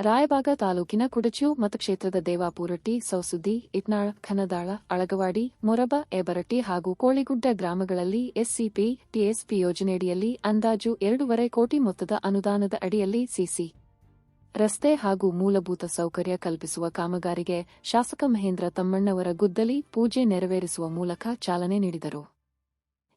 ರಾಯಬಾಗ ತಾಲೂಕಿನ ಕುಡಚು ಮತಕ್ಷೇತ್ರದ ದೇವಾಪುರಟ್ಟಿ ಸೌಸುದ್ದಿ, ಇಟ್ನಾಳ, ಖನದಾಳ, ಅಳಗವಾಡಿ, ಮೊರಬ, ಏಬರಟ್ಟಿ ಹಾಗೂ ಕೋಳಿಗುಡ್ಡ ಗ್ರಾಮಗಳಲ್ಲಿ ಎಸ್ಸಿಪಿ, ಟಿಎಸ್ಪಿ ಯೋಜನೆಯಡಿಯಲ್ಲಿ ಅಂದಾಜು ಎರಡೂವರೆ ಕೋಟಿ ಮೊತ್ತದ ಅನುದಾನದ ಅಡಿಯಲ್ಲಿ ಸಿಸಿ ರಸ್ತೆ ಹಾಗೂ ಮೂಲಭೂತ ಸೌಕರ್ಯ ಕಲ್ಪಿಸುವ ಕಾಮಗಾರಿಗೆ ಶಾಸಕ ಮಹೇಂದ್ರ ತಮ್ಮಣ್ಣವರ ಗುದ್ದಲಿ ಪೂಜೆ ನೆರವೇರಿಸುವ ಮೂಲಕ ಚಾಲನೆ ನೀಡಿದರು.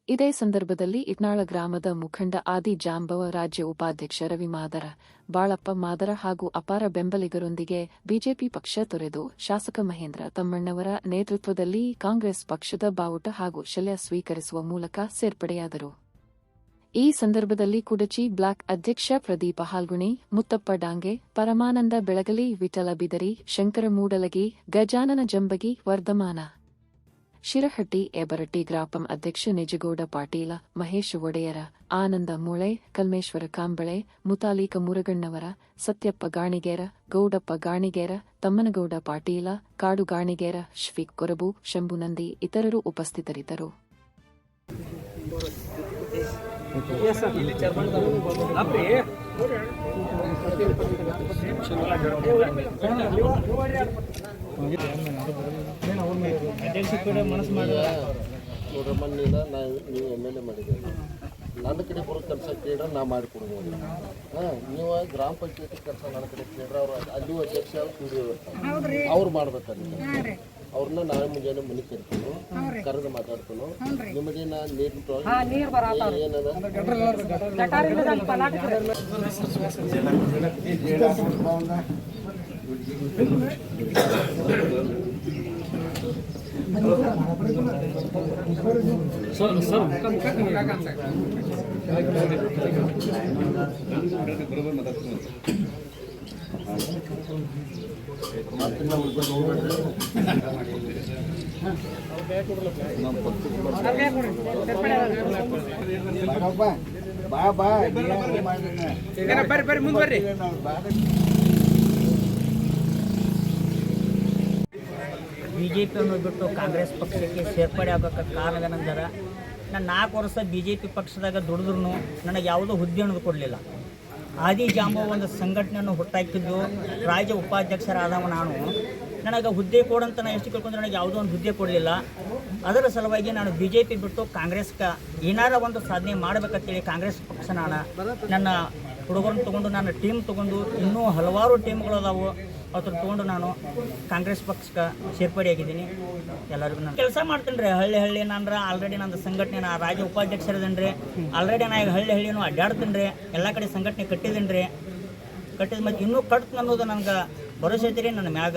ಇದೇ ಸಂದರ್ಭದಲ್ಲಿ ಇಟ್ನಾಳ ಗ್ರಾಮದ ಮುಖಂಡ ಆದಿ ಜಾಂಬವ ರಾಜ್ಯ ಉಪಾಧ್ಯಕ್ಷ ರವಿ ಮಾದರ, ಬಾಳಪ್ಪ ಮಾದರ ಹಾಗೂ ಅಪಾರ ಬೆಂಬಲಿಗರೊಂದಿಗೆ ಬಿಜೆಪಿ ಪಕ್ಷ ತೊರೆದು ಶಾಸಕ ಮಹೇಂದ್ರ ತಮ್ಮಣ್ಣವರ ನೇತೃತ್ವದಲ್ಲಿ ಕಾಂಗ್ರೆಸ್ ಪಕ್ಷದ ಬಾವುಟ ಹಾಗೂ ಶಲ್ಯ ಸ್ವೀಕರಿಸುವ ಮೂಲಕ ಸೇರ್ಪಡೆಯಾದರು. ಈ ಸಂದರ್ಭದಲ್ಲಿ ಕುಡಚಿ ಬ್ಲಾಕ್ ಅಧ್ಯಕ್ಷ ಪ್ರದೀಪ ಹಾಲ್ಗುಣಿ, ಮುತ್ತಪ್ಪ ಡಾಂಗೆ, ಪರಮಾನಂದ ಬೆಳಗಲಿ, ವಿಠಲ ಬಿದರಿ ಶಂಕರ ಮೂಡಲಗಿ ಗಜಾನನ ಜಂಬಗಿ, ವರ್ಧಮಾನ. ಶಿರಹಟ್ಟಿ ಎಬರಟ್ಟಿ ಗ್ರಾಪಂ ಅಧ್ಯಕ್ಷ ನಿಜಗೌಡ ಪಾಟೀಲ, ಮಹೇಶ್ ಒಡೆಯರ, ಆನಂದ ಮೂಳೆ, ಕಲ್ಮೇಶ್ವರ ಕಾಂಬಳೆ, ಮುತಾಲೀಕ ಮುರಗಣ್ಣವರ, ಸತ್ಯಪ್ಪ ಗಾಣಿಗೇರ, ಗೌಡಪ್ಪ ಗಾಣಿಗೇರ, ತಮ್ಮನಗೌಡ ಪಾಟೀಲ, ಕಾಡು ಗಾಣಿಗೇರ ಶ್ವೀಕ್ ಕೊರಬು ಶಂಭುನಂದಿ ಇತರರು ಉಪಸ್ಥಿತರಿದ್ದರು. ನೋಡ್ರಮ್ಮನಿಂದ ನಾವು ನೀವು ಎಂ ಎಲ್ ಎ ಮಾಡಿದ್ದೀರಿ ನನ್ನ ಕಡೆ ಬರೋ ಕೆಲಸ ಕೇಳ್ರೆ ನಾ ಮಾಡಿಕೊಡ್ಬೋದು ಹಾಂ ನೀವು ಗ್ರಾಮ ಪಂಚಾಯತಿ ಕೆಲಸ ನನ್ನ ಕಡೆ ಕೇಳ್ರೆ ಅವರು ಅಲ್ಲಿ ಅಧ್ಯಕ್ಷ ಅವ್ರು ಮಾಡ್ಬೇಕಲ್ಲಿ ಅವ್ರನ್ನ ನಾಳೆ ಮುಂಜಾನೆ ಮನೆ ಕರ್ಕೊಂಡು ಕರೆದು ಮಾತಾಡ್ತೀವಿ ನಿಮಗೆ ನಾ ನೀರು ಬಾ ಬಾ ಜೆ ಪಿಯನ್ನು ಬಿಟ್ಟು ಕಾಂಗ್ರೆಸ್ ಪಕ್ಷಕ್ಕೆ ಸೇರ್ಪಡೆ ಕಾರಣ ಕಾರಣವೇನೆಂದರೆ ನಾನು ನಾಲ್ಕು ವರ್ಷ ಬಿ ಜೆ ಪಿ ಪಕ್ಷದಾಗ ದುಡಿದ್ರು ನನಗೆ ಯಾವುದೋ ಹುದ್ದೆ ಅನ್ನೋದು ಕೊಡಲಿಲ್ಲ. ಆದಿ ಒಂದು ಸಂಘಟನೆಯನ್ನು ಹುಟ್ಟಾಕಿದ್ದು ರಾಜ್ಯ ಉಪಾಧ್ಯಕ್ಷರಾದವ ನಾನು. ನನಗೆ ಹುದ್ದೆ ಕೊಡಂತ ನಾನು ಎಷ್ಟು ಕೇಳ್ಕೊಂಡ್ರೆ ನನಗೆ ಯಾವುದೋ ಒಂದು ಹುದ್ದೆ ಕೊಡಲಿಲ್ಲ. ಅದರ ಸಲುವಾಗಿ ನಾನು ಬಿ ಜೆ ಪಿ ಬಿಟ್ಟು ಕಾಂಗ್ರೆಸ್ಗೆ ಏನಾರ ಒಂದು ಸಾಧನೆ ಮಾಡಬೇಕಂತೇಳಿ ಕಾಂಗ್ರೆಸ್ ಪಕ್ಷ ನಾನು ನನ್ನ ಹುಡುಗರನ್ನ ತೊಗೊಂಡು ನಾನು ಟೀಮ್ ತೊಗೊಂಡು ಇನ್ನೂ ಹಲವಾರು ಟೀಮ್ಗಳು ಅದಾವು ಅದ್ರ ತೊಗೊಂಡು ನಾನು ಕಾಂಗ್ರೆಸ್ ಪಕ್ಷಕ್ಕೆ ಸೇರ್ಪಡೆಯಾಗಿದ್ದೀನಿ ಎಲ್ಲರಿಗೂ ನಾನು ಕೆಲಸ ಮಾಡ್ತೀನಿ ರೀ ಹಳ್ಳಿ ಹಳ್ಳಿ ನಾನು ಆಲ್ರೆಡಿ ನಂದು ಸಂಘಟನೆ ನಾ ರಾಜ್ಯ ಉಪಾಧ್ಯಕ್ಷರದೇನು ರೀ. ಆಲ್ರೆಡಿ ನಾ ಈಗ ಹಳ್ಳಿ ಹಳ್ಳಿನೂ ಅಡ್ಡಾಡ್ತೀನಿ ರೀ ಎಲ್ಲ ಕಡೆ ಸಂಘಟನೆ ಕಟ್ಟಿದ್ದೀನಿ ರೀ. ಕಟ್ಟಿದ ಮತ್ತು ಇನ್ನೂ ಕಟ್ತು ಅನ್ನೋದು ನನಗೆ ಭರೋಸೆ ಐತಿ ರೀ ನನ್ನ ಮ್ಯಾಗ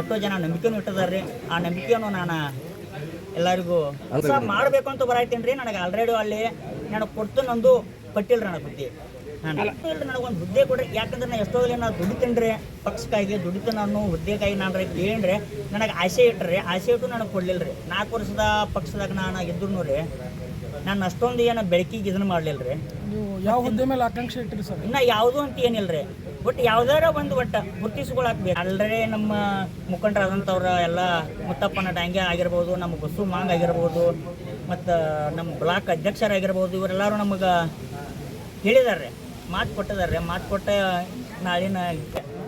ಎಷ್ಟೋ ಜನ ನಂಬಿಕೆನೂ ರೀ. ಆ ನಂಬಿಕೆಯನ್ನು ನಾನು ಎಲ್ಲರಿಗೂ ಕೆಲಸ ಮಾಡಬೇಕು ಅಂತ ಬರಾಯ್ತೀನಿ ರೀ. ನನಗೆ ಆಲ್ರೆಡಿ ಅಲ್ಲಿ ನನಗೆ ಕೊಡ್ತು ನಂದು ಪಟ್ಟಿಲ್ಲ ನನಗೆ ಬುದ್ಧಿ. ನಾನು ನನಗೊಂದು ಹುದ್ದೆ ಕೊಡ್ರಿ. ಯಾಕಂದ್ರೆ ನಾ ಎಷ್ಟೋ ನಾನು ದುಡಿತೀನಿ ರೀ ಪಕ್ಷಕ್ಕಾಗಿ ದುಡಿತು ನಾನು ಹುದ್ದೆಗಾಗಿ ನಾನು ಕೇಳ್ರಿ ನನಗೆ ಆಸೆ ಇಟ್ರಿ. ಆಸೆ ಇಟ್ಟು ನನಗೆ ಕೊಡಲಿಲ್ಲ ರೀ ನಾಲ್ಕು ವರ್ಷದ ಪಕ್ಷದಾಗ ನಾನು ಇದ್ರು ರೀ ನಾನು ಅಷ್ಟೊಂದು ಏನು ಬೆಳಕಿಗೆ ಇದನ್ನು ಮಾಡಲಿಲ್ಲ ರೀ ನೀವು ಯಾವ ಹುದ್ದೆ ಮೇಲೆ ಆಕಾಂಕ್ಷೆ ಇಟ್ಟಿರಿ ಸರ್? ಇನ್ನ ಯಾವುದು ಅಂತ ಏನಿಲ್ಲ ರೀ ಬಟ್ ಯಾವ್ದಾರ ಒಂದು ಒಟ್ಟ ಗುರುತಿಸ್ಕೊಳಕ್ಬೇಕು ಆಲ್ರೆಡಿ ನಮ್ಮ ಮುಖಂಡರಾದಂಥವ್ರ ಎಲ್ಲ ಮುತ್ತಪ್ಪನ ಡಾಂಗೆ ಆಗಿರ್ಬೋದು ನಮ್ಮ ಬಸ್ಸು ಮಾಂಗ್ ಆಗಿರ್ಬೋದು ಮತ್ತು ನಮ್ಮ ಬ್ಲಾಕ್ ಅಧ್ಯಕ್ಷರಾಗಿರ್ಬೋದು ಇವರೆಲ್ಲರೂ ನಮಗೆ ಹೇಳಿದಾರೆ ಮಾತು ಕೊಟ್ಟಿದ್ದಾರೆ ಮಾತು ಕೊಟ್ಟ ನಾಳಿನ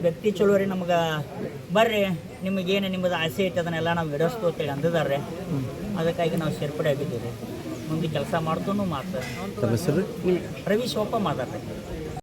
ವ್ಯಕ್ತಿ ಚಲೋ ರೀ ನಮ್ಗೆ ಬರ್ರಿ ನಿಮಗೇನು ನಿಮ್ಮದು ಆಸೆ ಐತೆ ಅದನ್ನೆಲ್ಲ ನಾವು ಅಂತೇಳಿ ಅಂದಿದ್ದಾರೆ. ಅದಕ್ಕಾಗಿ ನಾವು ಸೇರ್ಪಡೆ ಆಗಿದ್ದೀವಿ. ಮುಂದೆ ಕೆಲಸ ಮಾಡ್ತೂ ಮಾತು ರವಿ ಶೋಪ ಮಾತಾಡ್ರಿ.